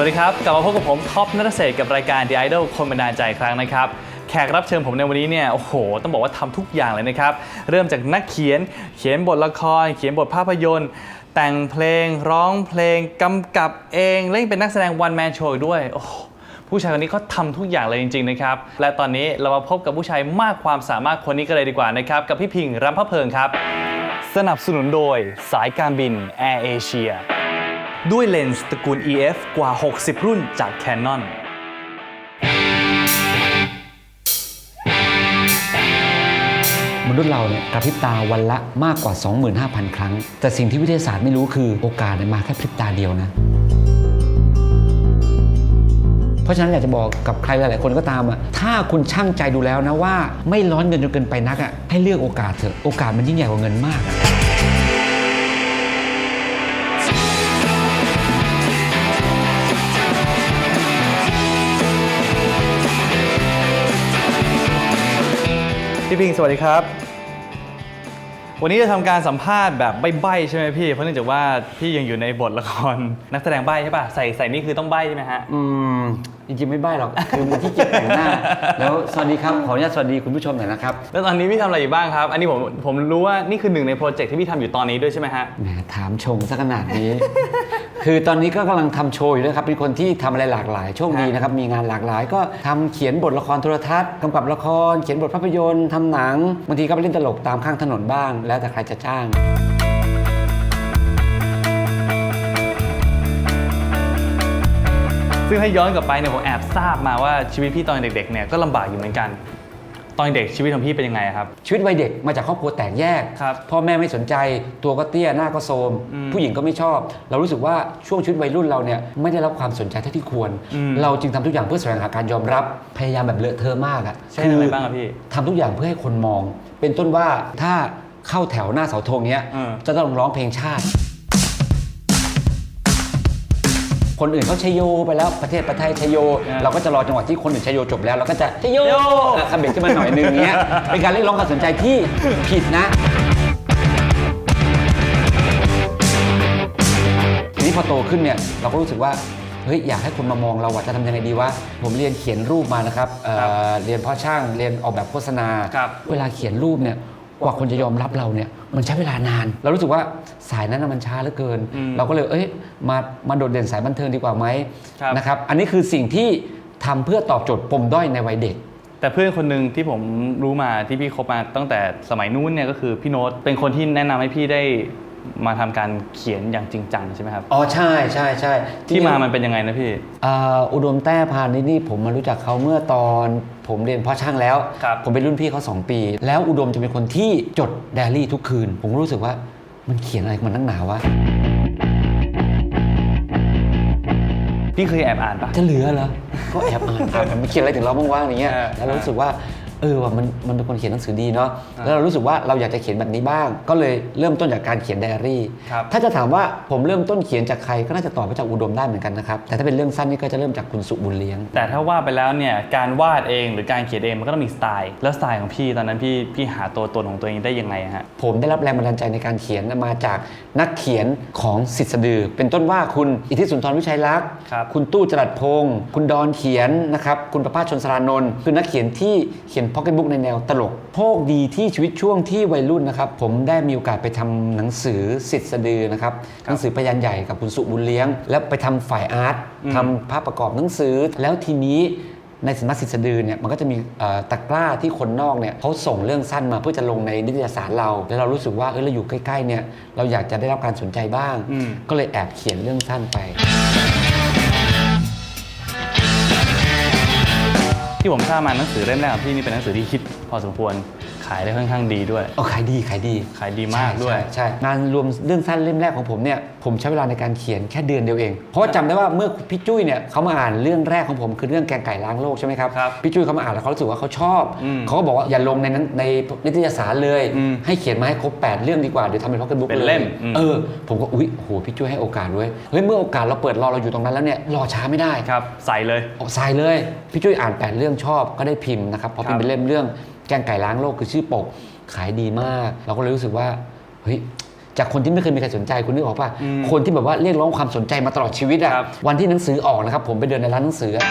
สวัสดีครับ กลับมาพบกับผมท็อปนัทเศษกับรายการ The Idol คนบันดาลใจครั้งนะครับ แขกรับเชิญผมในวันนี้เนี่ย โอ้โห ต้องบอกว่าทำทุกอย่างเลยนะครับ เริ่มจากนักเขียน เขียนบทละคร เขียนบทภาพยนตร์ แต่งเพลง ร้องเพลงกำกับเองและยังเป็นนักแสดงวันแมนโชว์ด้วย โอ้ผู้ชายคนนี้เขาทำทุกอย่างเลยจริงๆนะครับ และตอนนี้เรามาพบกับผู้ชายมากความสามารถคนนี้กันเลยดีกว่านะครับ กับพี่พิงรำพะเพิงครับ สนับสนุนโดยสายการบิน Air Asia ด้วยเลนส์ตระกูล EF กว่า 60 รุ่นจาก Canon มนุษย์เราเนี่ยกระพริบตาวันละมากกว่า 25,000 ครั้ง แต่สิ่งที่วิทยาศาสตร์ไม่รู้คือโอกาสเนี่ยมาแค่พริบตาเดียวนะ เพราะฉะนั้นอยากจะบอกกับใครหลาย ๆ คนก็ตามอะถ้าคุณช่างใจดูแล้วนะว่าไม่ร้อนเงินจนเกินไปนักอะให้เลือกโอกาสเถอะโอกาสมันยิ่งใหญ่กว่าเงินมากอะ งสวัสดีครับ วันนี้จะทำการสัมภาษณ์แบบใบ้ๆใช่ไหมพี่ เพราะเนื่องจากว่าพี่ยังอยู่ในบทละครนักแสดงใบ้ใช่ป่ะ ใส่ใส่นี่คือต้องใบ้ใช่ไหมฮะ อืม จริงๆไม่ใบ้หรอกคือมันที่เกียจแต่งหน้า แล้วสวัสดีครับขออนุญาตสวัสดีคุณผู้ชมหน่อยนะครับแล้วตอนนี้พี่ทำอะไรอยู่บ้างครับ อันนี้ผมผมรู้ว่านี่คือหนึ่งในโปรเจกต์ที่พี่ทำอยู่ตอนนี้ด้วยใช่ไหมฮะ แหมถามชงซะขนาดนี้ คือตอนนี้ก็กำลังทำโชว์อยู่ด้วยครับเป็นคนที่ทำอะไรหลากหลายโชคดีนะครับมีงานหลากหลาย ก็ทำเขียนบทละครโทรทัศน์กำกับละคร เขียนบทภาพยนตร์ทำหนังบางทีก็ไปเล่นตลกตามข้างถนนบ้าง แล้วแต่ใครจะจ้าง ซึ่งถ้าย้อนกลับไปเนี่ยผมแอบทราบมาว่าชีวิตพี่ตอนเด็กๆเนี่ยก็ลำบากอยู่เหมือนกัน ตอนเด็กชีวิตของพี่เป็นยังไงครับ ชีวิตวัยเด็กมาจากครอบครัวแตกแยก ครับพ่อแม่ไม่สนใจตัวก็เตี้ยหน้าก็โทรมอืมผู้หญิงก็ไม่ชอบ เรารู้สึกว่าช่วงชีวิตวัยรุ่นเราเนี่ยไม่ได้รับความสนใจเท่าที่ควร อืมเราจึงทำทุกอย่างเพื่อแสวงหาการยอมรับพยายามแบบเลอะเทอะมากอะเช่นอะไรบ้างอะพี่ทำทุกอย่างเพื่อให้คนมอง เป็นต้นว่าถ้าเข้าแถวหน้าเสาธงเนี้ยอืมจะต้องร้องเพลงชาติ คนอื่นเขาชยโยไปแล้วประเทศประเทศชยโย เราก็จะรอจังหวะที่คนอื่นชยโยจบแล้วเราก็จะชยโยโยอะคำเบรกขึ้นมาหน่อยนึงเงี้ยเป็นการเรียกร้องความสนใจที่ผิดนะทีนี้พอโตขึ้นเนี่ยเราก็รู้สึกว่าเฮ้ยอยากให้คนมามองเราว่าจะทำยังไงดีวะผมเรียนเขียนรูปมานะครับเอ่อครับเรียนเพ่อช่างเรียนออกแบบโฆษณาครับเวลาเขียนรูปเนี่ยกว่าคนจะยอมรับเราเนี่ย มันใช้เวลานาน เรารู้สึกว่าสายนั้นนะมันช้าเหลือเกิน อืมเราก็เลยเอ้ยมามาโดดเด่นสายบันเทิงดีกว่าไหมครับ นะครับ อันนี้คือสิ่งที่ทำเพื่อตอบโจทย์ปมด้อยในวัยเด็ก แต่เพื่อนคนหนึ่งที่ผมรู้มาที่พี่คบมาตั้งแต่สมัยนู้นเนี่ยก็คือพี่โน้ตเป็นคนที่แนะนำให้พี่ได้ มาทำการเขียนอย่างจริงจังใช่ไหมครับ อ๋อใช่ใช่ใช่ที่มามันเป็นยังไงนะพี่อ่าอุดมแต้พานิชนี่ผมมารู้จักเขาเมื่อตอนผมเรียนเพ่อช่างแล้วครับผมเป็นรุ่นพี่เขา 2 ปี แล้วอุดมจะเป็นคนที่จดไดอารี่ทุกคืน ผมก็รู้สึกว่ามันเขียนอะไรของมันนักหนาวะพี่เคยแอบอ่านปะจะเหลือเหรอก็แอบอ่านอ่านมันเขียนอะไรถึงเราบ้างวะอย่างเงี้ยเออแล้วเรารู้สึกว่า เออว่ามันมันเป็นคนเขียนหนังสือดีเนาะอ่าแล้วเรารู้สึกว่าเราอยากจะเขียนแบบนี้บ้าง ก็เลยเริ่มต้นจากการเขียนไดอารี่ครับถ้าจะถามว่าผมเริ่มต้นเขียนจากใครก็น่าจะตอบมาจากอุดมได้เหมือนกันนะครับแต่ถ้าเป็นเรื่องสั้นนี่ก็จะเริ่มจากคุณสุบุญเลี้ยง แต่ถ้าว่าไปแล้วเนี่ยการวาดเองหรือการเขียนเองมันก็ต้องมีสไตล์ แล้วสไตล์ของพี่ตอนนั้นพี่พี่หาตัวตนของตัวเองได้ยังไงอะฮะผมได้รับแรงบันดาลใจในการเขียนมาจากนักเขียนของสิทธิสดือ เป็นต้นว่าคุณอิทธิสุนทรวิชัยลักษณ์ครับคุณตู้จรัสพงศ์คุณดอนเขียนนะครับคุณประภาสชนสรานนท์คือนักเขียนที่เขียนพ็อกเก็ตบุ๊กในแนวตลกโชคดีที่ชีวิตช่วงที่วัยรุ่นนะครับผมได้มีโอกาสไปทำหนังสือสิทธิสดือนะครับหนังสือพยานใหญ่กับคุณสุบุญเลี้ยง แล้วไปทำฝ่ายอาร์ตอืมทำภาพประกอบหนังสือ แล้วทีนี้ในสำนักสิทธิสดือเนี่ยมันก็จะมีเอ่อตะกร้าที่คนนอกเนี่ยเขาส่งเรื่องสั้นมาเพื่อจะลงในนิตยสารเรา แล้วเรารู้สึกว่าเออเราอยู่ใกล้ๆเนี่ยเราอยากจะได้รับการสนใจบ้างอืมก็เลยแอบเขียนเรื่องสั้นไป ที่ผมทราบมาหนังสือเล่มแรกของพี่นี่เป็นหนังสือที่คิดพอสมควร ขขายได้ค่อนข้างดีด้วย เอาขายดีขายดีขายดีมากด้วย ใช่ใช่ใช่งานรวมเรื่องสั้นเล่มแรกของผมเนี่ยผมใช้เวลาในการเขียนแค่เดือนเดียวเอง เพราะว่าจำได้ว่าเมื่อพี่จุ้ยเนี่ยเขามาอ่านเรื่องแรกของผมคือเรื่องแกงไก่ล้างโลกใช่ไหมครับครับพี่จุ้ยเขามาอ่านแล้วเขารู้สึกว่าเขาชอบอืมเขาก็บอกว่าอย่าลงในนั้นในนิตยสารเลย อืมให้เขียนมาให้ครบ8เรื่องดีกว่าเดี๋ยวทำเป็นพ็อกเก็ตบุ๊กเป็นเลยเล่มอืม เออผมก็อุ๊ยโหพี่จุ้ยให้โอกาสเว้ยเฮ้ยเมื่อโอกาสเราเปิดรอเราอยู่ตรงนั้นแล้วเนี่ยรอช้าไม่ได้ ครับ ใส่เลย ออกทรายเลย พี่จุ้ยอ่าน8เรื่องชอบก็ได้พิมพ์นะครับพอพิมพ์เป็นเล่มเรื่อง แกงไก่ล้างโลกคือชื่อปก ขายดีมาก เราก็เลยรู้สึกว่าเฮ้ยจากคนที่ไม่เคยมีใครสนใจคุณนึกออกป่ะอืมคนที่แบบว่าเรียกร้องความสนใจมาตลอดชีวิตอะครับวันที่หนังสือออกนะครับผมไปเดินในร้านหนังสืออะ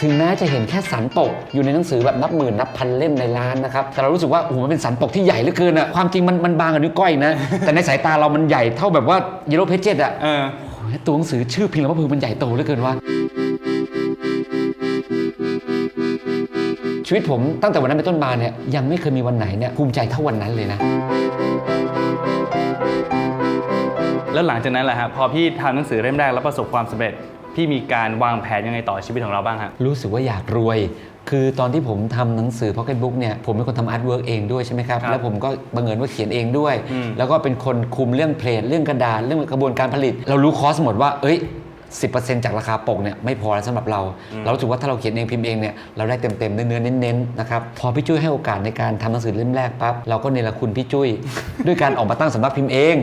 ถึงแม้จะเห็นแค่สันปกอยู่ในหนังสือแบบนับหมื่นนับพันเล่มในร้านนะครับแต่เรารู้สึกว่าโอ้โหมันเป็นสันปกที่ใหญ่เหลือเกินอะความจริงมันมันบางกับนิ้วก้อยนะ แต่ในสายตาเรามันใหญ่เท่าแบบว่าเยลโลเพจเจอะเออโอ้ยตัวหนังสือชื่อพิมพ์แล้วว่าพือมันใหญ่โตเหลือเกินว่า ชีวิตผมตั้งแต่วันนั้นเป็นต้นมาเนี่ยยังไม่เคยมีวันไหนเนี่ยภูมิใจเท่าวันนั้นเลยนะแล้วหลังจากนั้นแหละฮะพอพี่ทำหนังสือเล่มแรกแล้วประสบความสำเร็จ พี่มีการวางแผนยังไงต่อชีวิตของเราบ้างฮะรู้สึกว่าอยากรวย คือตอนที่ผมทำหนังสือ Pocket Book เนี่ยผมเป็นคนทำอาร์ตเวิร์กเองด้วยใช่ไหมครับครับแล้วผมก็บังเอิญว่าเขียนเองด้วยอืมแล้วก็เป็นคนคุมเรื่องเพลทเรื่องกระดาษเรื่องกระบวนการผลิต เรารู้คอสหมดว่า เอ้ย 10%จากราคาปกเนี่ยไม่พอแล้วสำหรับเรา เรารู้สึกว่าถ้าเราเขียนเองพิมพ์เองเนี่ยเราได้เต็มๆเนื้อๆเน้นๆนะครับพอพี่จุ้ยให้โอกาสในการทำหนังสือเล่มแรกปั๊บเราก็เนรคุณพี่จุ้ย ด้วยการออกมาตั้งสำนักพิมพ์เอง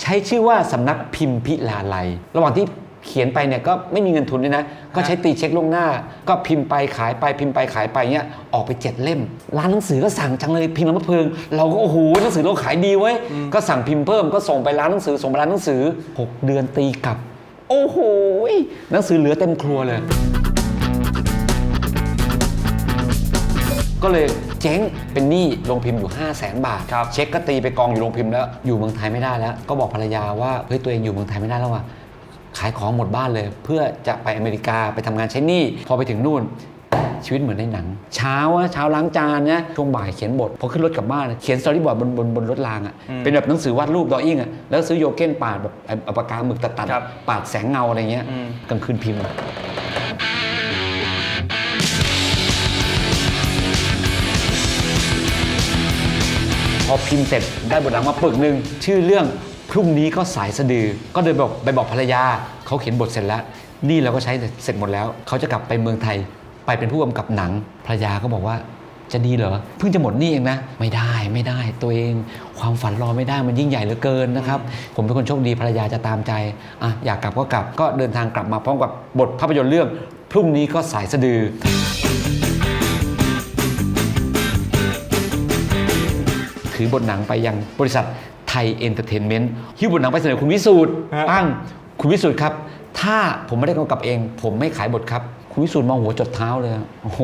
ใช้ชื่อว่าสำนักพิมพ์พิลาไลยระหว่างที่เขียนไปเนี่ยก็ไม่มีเงินทุนด้วยนะ ก็ใช้ตีเช็คล่วงหน้า ก็พิมพ์ไปขายไปพิมพ์ไปขายไปเนี่ยออกไปเจ็ดเล่ม ร้านหนังสือก็สั่งจังเลยพิมพ์น้ำมะเพิง เราก็โอ้โหหนังสือเราขายดีเว้ยก็สั่งพิมพ์เพิ่มก็ส่งไปร้านหนังสือส่งไปร้านหนังสือ 6 เดือนตีกลับ โอ้โหหนังสือเหลือเต็มครัวเลย ก็เลยเจ๊งเป็นหนี้โรงพิมพ์อยู่ 5 0 0แสนบาทครับเช็คก็ตีไปกองอยู่โรงพิมพ์แล้ว อยู่เมืองไทยไม่ได้แล้ว ก็บอกภรรยาว่าเฮ้ยตัวเองอยู่เมืองไทยไม่ได้แล้วว่ะขายของหมดบ้านเลย เพื่อจะไปอเมริกาไปทำงานใช้หนี้พอไปถึงนู่น ชีวิตเหมือนในหนัง เช้าอะเช้าล้างจานเนี่ยช่วงบ่ายเขียนบทพอขึ้นรถกลับบ้านอะเขียนสตอรี่บอร์ดบนบนบนรถรางอะเป็นแบบหนังสือวาดรูปดออิ่งอะแล้วซื้อโยเก้นปาดแบบเอาปากกาหมึกตัดครับๆปาดแสงเงาอะไรเงี้ยอืมกลางคืนพิมพ์พอพิมพ์เสร็จได้บทหนังมาปึกหนึ่งชื่อเรื่องพรุ่งนี้ก็สายสะดือ ก็เดินบอกไปบอกภรรยาเขาเขียนบทเสร็จแล้ว นี่เราก็ใช้เสร็จหมดแล้ว เขาจะกลับไปเมืองไทย ไปเป็นผู้กำกับหนังภรรยาก็บอกว่าจะดีเหรอเพิ่งจะหมดหนี้เองนะ ไม่ได้ไม่ได้ตัวเองความฝันรอไม่ได้มันยิ่งใหญ่เหลือเกินนะครับ ผมเป็นคนโชคดีภรรยาจะตามใจอะอยากกลับก็กลับก็เดินทางกลับมาพร้อมกับบทภาพยนตร์เรื่อง พรุ่งนี้ก็สายสะดือถือบทหนังไปยังบริษัทไทยเอนเตอร์เทนเมนต์ฮิ้วบทหนังไปเสนอคุณวิสูตรฮะปั้งคุณวิสูตรครับ ถ้าผมไม่ได้กำกับเอง ผมไม่ขายบทครับ คุณวิสุทธ์มองหัวจดเท้าเลยโอ้โห